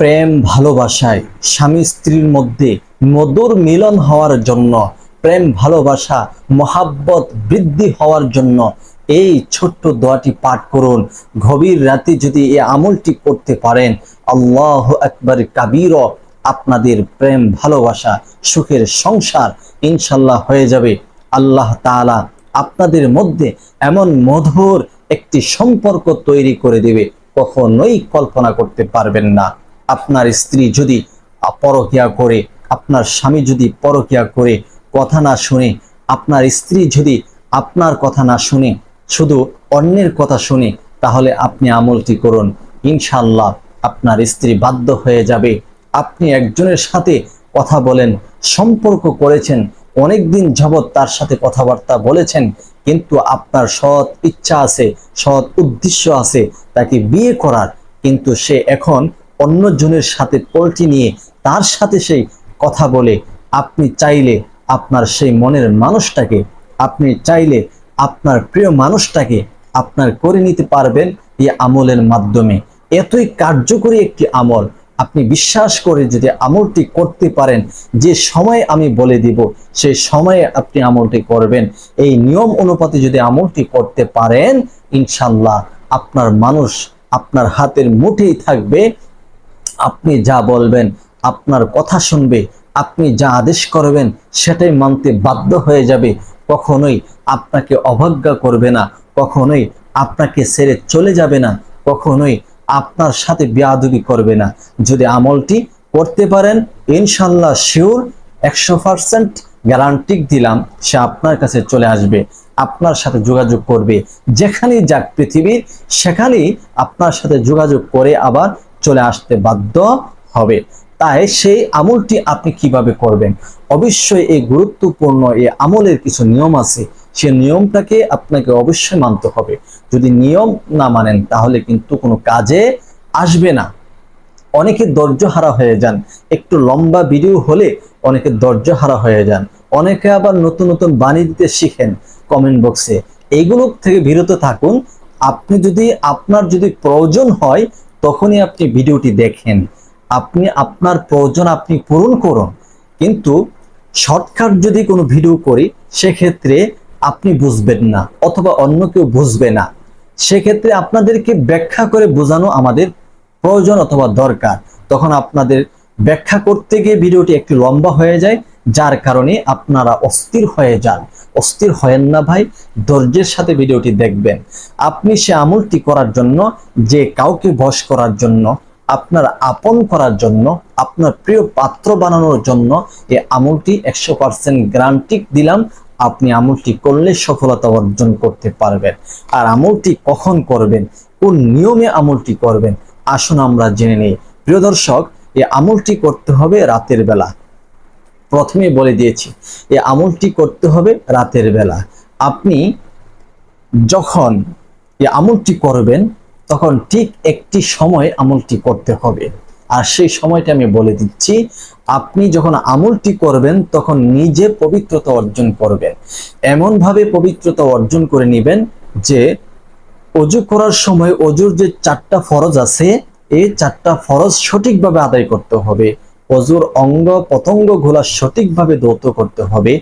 প্রেম ভালোবাসায় স্বামী স্ত্রীর মধ্যে মধুর মিলন হওয়ার জন্য, প্রেম ভালোবাসা, মহাব্বত বৃদ্ধি হওয়ার জন্য এই ছোট্ট দোয়াটি পাঠ করুন। গভীর রাতে যদি এই আমলটি করতে পারেন, আল্লাহ একবার কাবির আপনাদের প্রেম ভালোবাসা, সুখের সংসার ইনশাল্লাহ হয়ে যাবে। আল্লাহ তাআলা আপনাদের মধ্যে এমন মধুর একটি সম্পর্ক তৈরি করে দেবে, কখনোই কল্পনা করতে পারবেন না। আপনার স্ত্রী যদি পরকিয়া করে, আপনার স্বামী যদি পরকিয়া করে কথা না শুনে, আপনার স্ত্রী যদি আপনার কথা না শুনে, শুধু অন্যের কথা শুনে, তাহলে আপনি আমলটি করুন। ইনশাল্লাহ আপনার স্ত্রী বাধ্য হয়ে যাবে। আপনি একজনের সাথে কথা বলেন, সম্পর্ক করেছেন অনেক দিন যাবৎ তার সাথে কথাবার্তা বলেছেন, কিন্তু আপনার সৎ ইচ্ছা আছে, সৎ উদ্দেশ্য আছে তাকে বিয়ে করার, কিন্তু সে এখন অন্যজনের সাথে পোল্ট্রি নিয়ে তার সাথে সেই কথা বলে, আপনি চাইলে আপনার সেই মনের মানুষটাকে, আপনি চাইলে আপনার প্রিয় মানুষটাকে আপনার করে নিতে পারবেন এই আমলের মাধ্যমে। এতই কার্যকরী একটি আমল। আপনি বিশ্বাস করে যদি আমলটি করতে পারেন, যে সময় আমি বলে দিব সেই সময়ে আপনি আমলটি করবেন। এই নিয়ম অনুপাতে যদি আমলটি করতে পারেন ইনশাল্লাহ আপনার মানুষ আপনার হাতের মুঠেই থাকবে। আপনি যা বলবেন, আপনার কথা শুনবে, আপনি যা আদেশ করবেন, সেটাই মানতে বাধ্য হয়ে যাবে। কখনোই আপনাকে অবজ্ঞা করবে না, কখনোই আপনাকে ছেড়ে চলে যাবে না, কখনোই আপনার সাথে বেয়াদবি করবে না। যদি আমলটি করতে পারেন ইনশাল্লাহ শিওর একশো পার্সেন্ট গ্যারান্টি দিলাম, সে আপনার কাছে চলে আসবে, আপনার সাথে যোগাযোগ করবে। যেখানেই যাক পৃথিবীর, সেখানেই আপনার সাথে যোগাযোগ করে আবার চলে আসতে বাধ্য হবে। তাই সেই আমলটি আপনি কীভাবে করবেন? অবশ্যই এই গুরুত্বপূর্ণ এই আমলের কিছু নিয়ম আছে। সে নিয়মটাকে আপনাকে অবশ্যই মানতে হবে। যদি নিয়ম না মানেন, তাহলে কিন্তু কোনো কাজে আসবে না। অনেকে ধৈর্য হারা হয়ে যান। একটু লম্বা ভিডিও হলে অনেকে ধৈর্য হারা হয়ে যান। অনেকে আবার নতুন নতুন বাণী দিতে শিখেন কমেন্ট বক্সে। এইগুলো থেকে বিরত থাকুন। আপনি যদি, আপনার যদি প্রয়োজন হয় তখনই আপনি ভিডিওটি দেখেন। আপনি, আপনার প্রয়োজন আপনি পূরণ করুন। কিন্তু শর্টকাট যদি কোনো ভিডিও করি, সেক্ষেত্রে আপনি বুঝবেন না অথবা অন্য কেউ বুঝবে না। সেক্ষেত্রে আপনাদেরকে ব্যাখ্যা করে বোঝানো আমাদের প্রয়োজন অথবা দরকার। তখন আপনাদের ব্যাখ্যা করতে গিয়ে ভিডিওটি একটু লম্বা হয়ে যায় যার কারণে আপনারা অস্থির হয়ে যান। অস্থির হয়েন না ভাই, ধৈর্যের সাথে ভিডিওটি দেখবেন। আপনি সে আমলটি করার জন্য, যে কাউকে বশ করার জন্য, আপনার আপন করার জন্য, আপনার প্রিয় পাত্র বানানোর জন্য এই আমলটি একশো পার্সেন্ট গ্যারান্টি দিলাম, আপনি আমলটি করলে সফলতা অর্জন করতে পারবেন। আর আমলটি কখন করবেন, কোন নিয়মে আমলটি করবেন, আসুন আমরা জেনে নিই। প্রিয় দর্শক এই আমলটি করতে হবে রাতের বেলা। প্রথমে বলে দিয়েছি এই আমলটি করতে হবে রাতের বেলা। আপনি যখন এই আমলটি করবেন, তখন ঠিক একটি সময় আমলটি করতে হবে। আর সেই সময়টা আমি বলে দিচ্ছি, আপনি যখন আমলটি করবেন, তখন নিজে পবিত্রতা অর্জন করবেন। এমনভাবে পবিত্রতা অর্জন করে নেবেন যে, অজু করার সময় অজুর যে চারটা ফরজ আছে এই চারটা ফরজ সঠিকভাবে আদায় করতে হবে। অজুর অঙ্গগুলা সঠিকভাবে দৌত করতে হবে।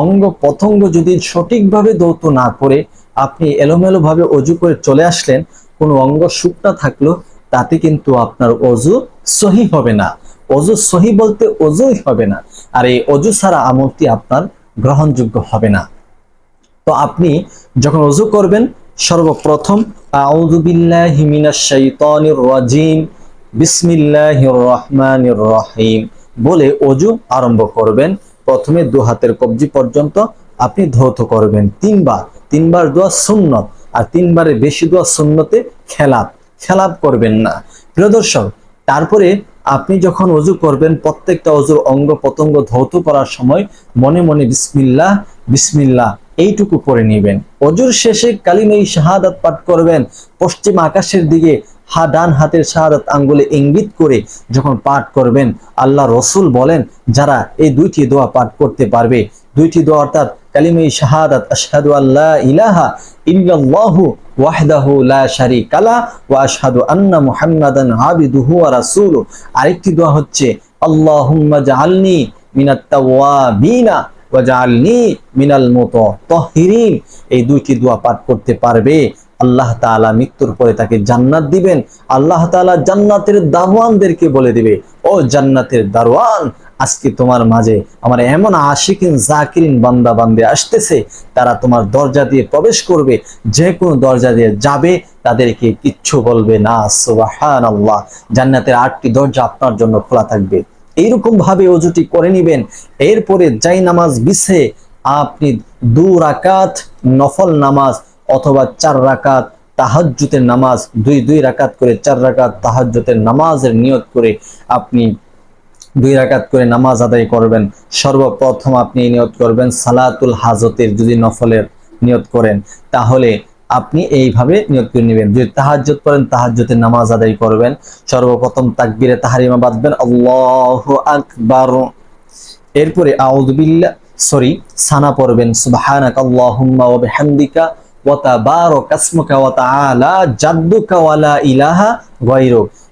অঙ্গ পতঙ্গ যদি সঠিকভাবে দৌত না করে আপনি এলোমেলো ভাবে অজু করে চলে আসলেন, কোনো অঙ্গ শুকনা থাকল, তাতে কিন্তু আপনার অজু সহি হবে না। অজু সহি বলতে অজুই হবে না। আর এই অজু ছাড়া আমলটি আপনার গ্রহণযোগ্য হবে না। তো আপনি যখন অজু করবেন, সর্বপ্রথম, আউযু বিল্লাহি মিনাশ শাইতানির রাজিম বিসমিল্লাহির রহমানির রহিম। বলে অজু আরম্ভ করবেন। প্রথমে দু হাতের কবজি পর্যন্ত আপনি ধৌত করবেন। তিনবার। তিনবার দোয়া সুন্নত। আর তিনবারে বেশি দোয়া সুন্নতে খেলাপ। খেলাপ করবেন না। তারপরে আপনি যখন অজু করবেন, প্রত্যেকটা অজুর অঙ্গ প্রত্যঙ্গ ধৌত করার সময় মনে মনে বিসমিল্লাহ বিসমিল্লাহ এইটুকু করে নেবেন। অজুর শেষে কালিমাই শাহাদাত পাঠ করবেন। পশ্চিম আকাশের দিকে হা ডান হাতের শাহাদাত আঙ্গুলে ইঙ্গিত করে যখন পাঠ করবেন, আল্লাহ রসুল বলেন, যারা এই দুইটি দোয়া পাঠ করতে পারবে। দুইটি দোয়া অর্থাৎ কালিমাই শাহাদাত, আশহাদু আল্লা ইলাহা ইল্লাল্লাহু ওয়াহদাহু লা শারীকা লা ওয়া আশহাদু আন্না মুহাম্মাদান আবিদুহু ওয়া রাসূলু আরেকটি দোয়া হচ্ছে, আল্লাহুম্মা জাআলনি মিনাত তাওয়াবিনা ওয়া জাআলনি মিনাল মুতাহহিরিন এই দুইটি দোয়া পাঠ করতে পারবে। আল্লাহ তাআলা মৃত্যুর পরে তাকে জান্নাত দিবেন। আল্লাহ তাআলা জান্নাতের দারওয়ানদেরকে বলে দিবে, ও জান্নাতের দারওয়ান আজকে তোমার মাঝে আমার এমন আশিকিন, জাকিরিন বান্দা বান্দে আসতেছে, তারা তোমার দরজা দিয়ে প্রবেশ করবে, যে কোনো দরজা দিয়ে যাবে, তাদেরকে কিচ্ছু বলবে না। সুবাহান আল্লাহ জান্নাতের আটটি দরজা আপনার জন্য খোলা থাকবে। এইরকম ভাবে অজুটি করে নিবেন। এরপরে যাই নামাজ বিছে, আপনি দু রাকাত নফল নামাজ অথবা চার রাকাত তাহাজ্জুতের নামাজ, দুই দুই রাকাত করে চার রাকাত তাহাজ্জুতের নামাজের নিয়ত করে আপনি দুই রাকাত করে নামাজ আদায় করবেন। সর্বপ্রথম আপনি নিয়ত করবেন সালাতুল হাজতের যদি নফলের নিয়ত করেন, তাহলে আপনি এইভাবে নিয়ত করে নেবেন। যদি তাহাজ্জুদ করেন তাহাজ্জুতের নামাজ আদায় করবেন। সর্বপ্রথম তাকবিরে তাহারিমা বাঁধবেন, আল্লাহু আকবার। এরপরে আউযু বিল্লাহ, সরি, সানা পড়বেন সুবহানাক আল্লাহুম্মা ওয়া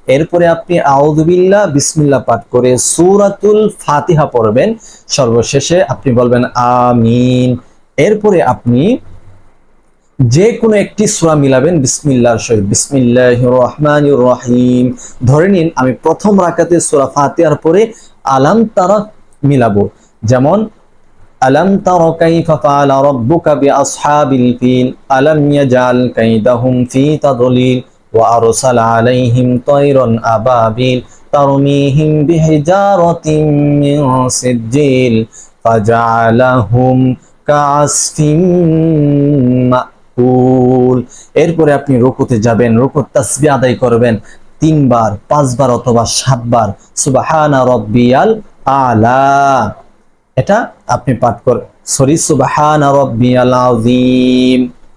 এরপরে আপনি বিসমিল্লাহ পাঠ করে ফাতিহা পড়বেন। সর্বশেষে আপনি বলবেন আমিন। এরপরে আপনি যে কোনো একটি সূরা মিলাবেন, বিসমিল্লাহর সহিত। বিসমিল্লাহির রহমানির রহিম। ধরে নিন, আমি প্রথম রাকাতে সূরা ফাতিহার পরে আলাম তারা মিলাবো। যেমন আলম তারা কাইফা ফাআলা রাব্বুকা বিআসহাবিল ফিল, আলাম ইয়াজআল কাইদাহুম ফি তাদলিল, ওয়া আরসালা আলাইহিম তায়রান আবাবিল, তারমিহিম বিহিজারাতিন মিন সিজ্জিল ফাজআলাহুম কাআসফিন মাকুল। এরপরে আপনি রুকুতে যাবেন রুকুত তাসবিহ আদায় করবেন তিনবার, পাঁচবার অথবা সাতবার। সুবহানা রাব্বিয়াল আলা। এটা আপনি পাঠ করে সরি সুবহানা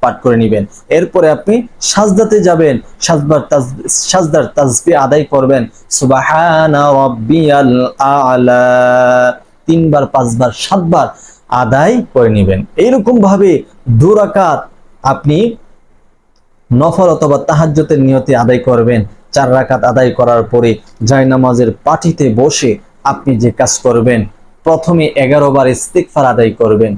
পাঠ করে নেবেন। এরপরে আপনি সাজদাতে যাবেন সাজবার সাজদার তাজবি আদায় করবেন। সুবহানা আলা, তিনবার, পাঁচবার, সাতবার আদায় করে নেবেন। এইরকম ভাবে দু রাকাত আপনি নফল অথবা তাহাজ্জতের নিয়তে আদায় করবেন। চার রাকাত আদায় করার পরে জায়নামাজের পাটিতে বসে আপনি যে কাজ করবেন প্রথমে এগারো বার ইস্তিকফার আদায় করবেন।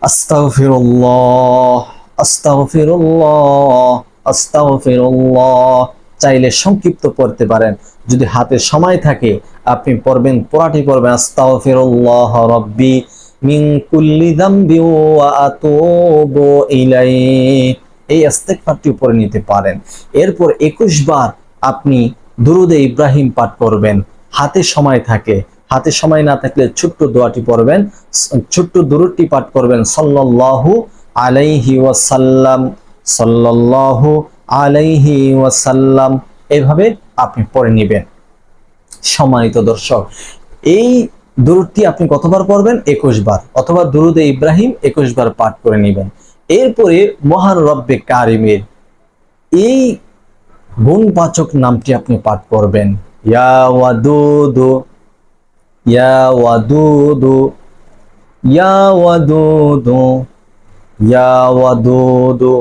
আস্তাগফিরুল্লাহ আস্তাগফিরুল্লাহ আস্তাগফিরুল্লাহ। চাইলে সংক্ষিপ্ত পড়তে পারেন। যদি হাতে সময় থাকে, আপনি পড়বেন, পড়াটি পড়বেন, আস্তাগফিরুল্লাহ রব্বি মিন কুল্লি যামবি ওয়া আতুবু ইলাইহি। এই ইস্তেগফারটি পড়ে নিতে পারেন। এরপর 21 বার আপনি দুরুদে ইব্রাহিম পাঠ করবেন। হাতে সময় থাকে হাতে সময় না থাকলে ছোট্ট দোয়াটি পড়বেন, ছোট্ট দুরুদটি পাঠ করবেন, সাল্লাল্লাহু আলাইহি ওয়াসাল্লাম, সাল্লাল্লাহু আলাইহি ওয়াসাল্লাম। এভাবে আপনি পড়ে নেবেন। সম্মানিত দর্শক, এই দুরুদটি আপনি কতবার পড়বেন? একুশ বার অথবা দুরুদে ইব্রাহিম একুশ বার পাঠ করে নেবেন। এরপরে মহান রব্বে কারিমের এই গুণবাচক নামটি আপনি পাঠ করবেন। ইয়া ওয়াদুদু ইয়া ওয়াদুদু ইয়া ওয়াদুদু ইয়া ওয়াদুদু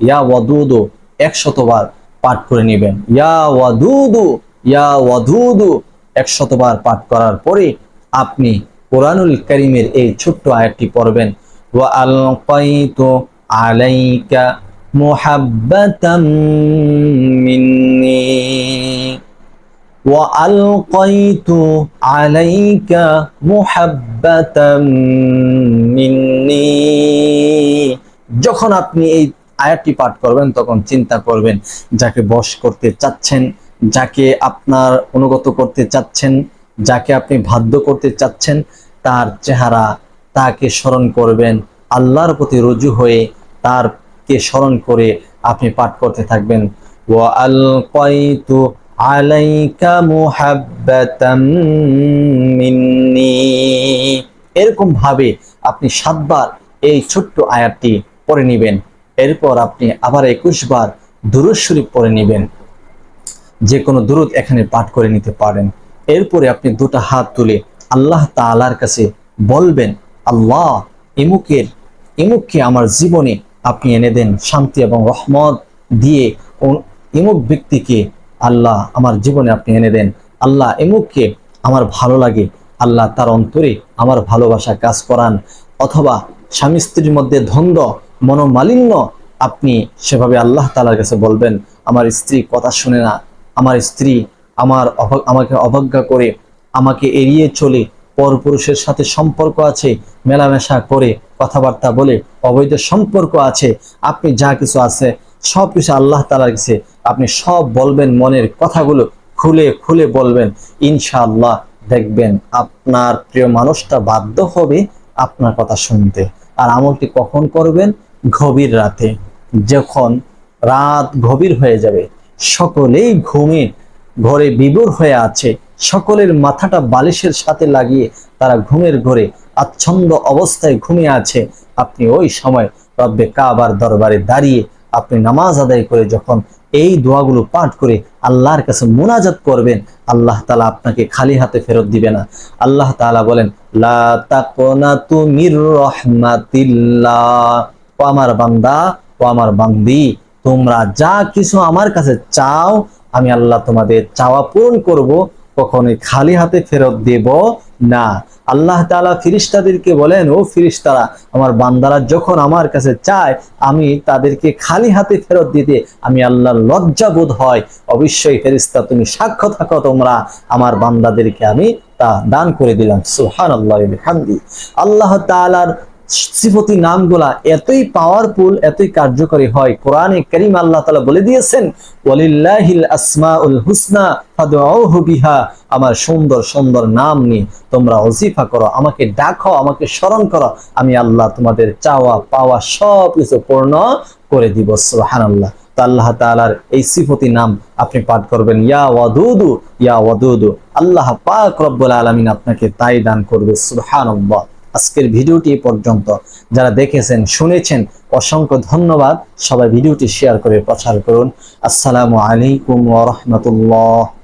ইয়া ওয়াদুদু একশতবার পাঠ করে নেবেন। ইয়া ওয়াদুদু ইয়া ওয়াদুদু একশতবার পাঠ করার পরে আপনি কোরআনুল করিমের এই ছোট্ট আয়াতটি পড়বেন। ওয়া আলকাইতু আলাইকা মুহাব্বাতাম মিন্নি। وألقيت عليك محبة مني যখন আপনি এই আয়াতটি পাঠ করবেন তখন চিন্তা করবেন যাকে বশ করতে চাচ্ছেন যাকে আপনার অনুগত করতে চাচ্ছেন যাকে আপনি বাধ্য করতে চাচ্ছেন তার চেহারা তাকে স্মরণ করবেন আল্লাহর প্রতি রুজু হয়ে তারকে স্মরণ করে আপনি পাঠ করতে থাকবেন ওয়া আলকাইতু আলাইকা মিন্নি। এরকম ভাবে আপনি সাতবার এই ছোট্ট আয়াতটি পড়ে নেবেন। এরপর আপনি আবার একুশ বার দুরুদ শরীফ পড়ে নেবেন। যে কোনো দুরুদ এখানে পাঠ করে নিতে পারেন। এরপরে আপনি দুটো হাত তুলে আল্লাহ তাআলার কাছে বলবেন, আল্লাহ, ইমুকের, ইমুককে আমার জীবনে আপনি এনে দেন শান্তি এবং রহমত দিয়ে এমুক ব্যক্তিকে আল্লাহ আমার জীবনে আপনি এনে দেন। আল্লাহ এমুককে আমার ভালো লাগে। আল্লাহ তার অন্তরে আমার ভালোবাসা কাজ করান। অথবা স্বামী স্ত্রীর মধ্যে দ্বন্দ্ব মনোমালিন্য আপনি সেভাবে আল্লাহ তালার কাছে বলবেন, আমার স্ত্রী কথা শুনে না। আমার স্ত্রী আমার আমাকে অবজ্ঞা করে। আমাকে এড়িয়ে চলে। পরপুরুষের সাথে সম্পর্ক আছে, মেলামেশা করে, কথাবার্তা বলে, অবৈধ সম্পর্ক আছে। আপনি যা কিছু আছে সব কিছু আল্লাহ তালার কাছে আপনি সব বলবেন, মনের কথাগুলো খুলে খুলে বলবেন। ইনশাআল্লাহ দেখবেন আপনার প্রিয় মানুষটা বাধ্য হবে আপনার কথা শুনতে। আর আমলটি কখন করবেন? গভীর রাতে। যখন রাত গভীর হয়ে যাবে, সকলেই ঘুমে ঘরে বিবর হয়ে আছে, সকলের মাথাটা বালিশের সাথে লাগিয়ে তারা ঘুমের ঘরে আচ্ছন্দ অবস্থায় ঘুমিয়ে আছে। আপনি ওই সময় রব্বে কাবার দরবারে দাঁড়িয়ে আপনি নামাজ আদায় করে যখন এই দোয়াগুলো পাঠ করে আল্লাহর কাছে মোনাজাত করবেন, আল্লাহ তালা আপনাকে খালি হাতে ফেরত দিবে না। আল্লাহ তালা বলেন ও আমার বান্দা, ও আমার বান্দি, তোমরা যা কিছু আমার কাছে চাও, আমি আল্লাহ তোমাদের চাওয়া পূরণ করব, কখনোই খালি হাতে ফেরত দেব না। আল্লাহ তালা ফিরিস্তাদেরকে বলেন, ও ফিরিস্তারা, আমার বান্দারা যখন আমার কাছে চায়, আমি তাদেরকে খালি হাতে ফেরত দিতে আমি আল্লাহ লজ্জা বোধ হয়। অবশ্যই ফেরিস্তা, তুমি সাক্ষ্য থাকো তোমরা। আমার বান্দাদেরকে আমি তা দান করে দিলাম। সুহান আল্লাহ আল্লাহ তাআলার সিফতি নামগুলা এতই পাওয়ারফুল এতই কার্যকরী হয়। কোরআনে করিম আল্লাহ তাআলা বলে দিয়েছেন, ওয়ালিল্লাহিল আসমাউল হুসনা বিহা। আমার সুন্দর সুন্দর নাম নিয়ে তোমরা ওজিফা করো, আমাকে ডাকো, আমাকে স্মরণ করো। আমি আল্লাহ তোমাদের চাওয়া, পাওয়া সব কিছু পূর্ণ করে দিব, সুবহানাল্লাহ। তো আল্লাহ তাআলার এই সিফতি নাম আপনি পাঠ করবেন, ইয়া ওয়াদুদু ইয়া ওয়াদুদু। আল্লাহ পাক রব্বুল আলামিন আপনাকে তাই দান করবে, সুবহানাল্লাহ। আজকের ভিডিওটি পর্যন্ত। যারা দেখেছেন, শুনেছেন, অসংখ্য ধন্যবাদ। সবাই ভিডিওটি শেয়ার করে প্রচার করুন। আসসালামু আলাইকুম ওয়া রাহমাতুল্লাহ।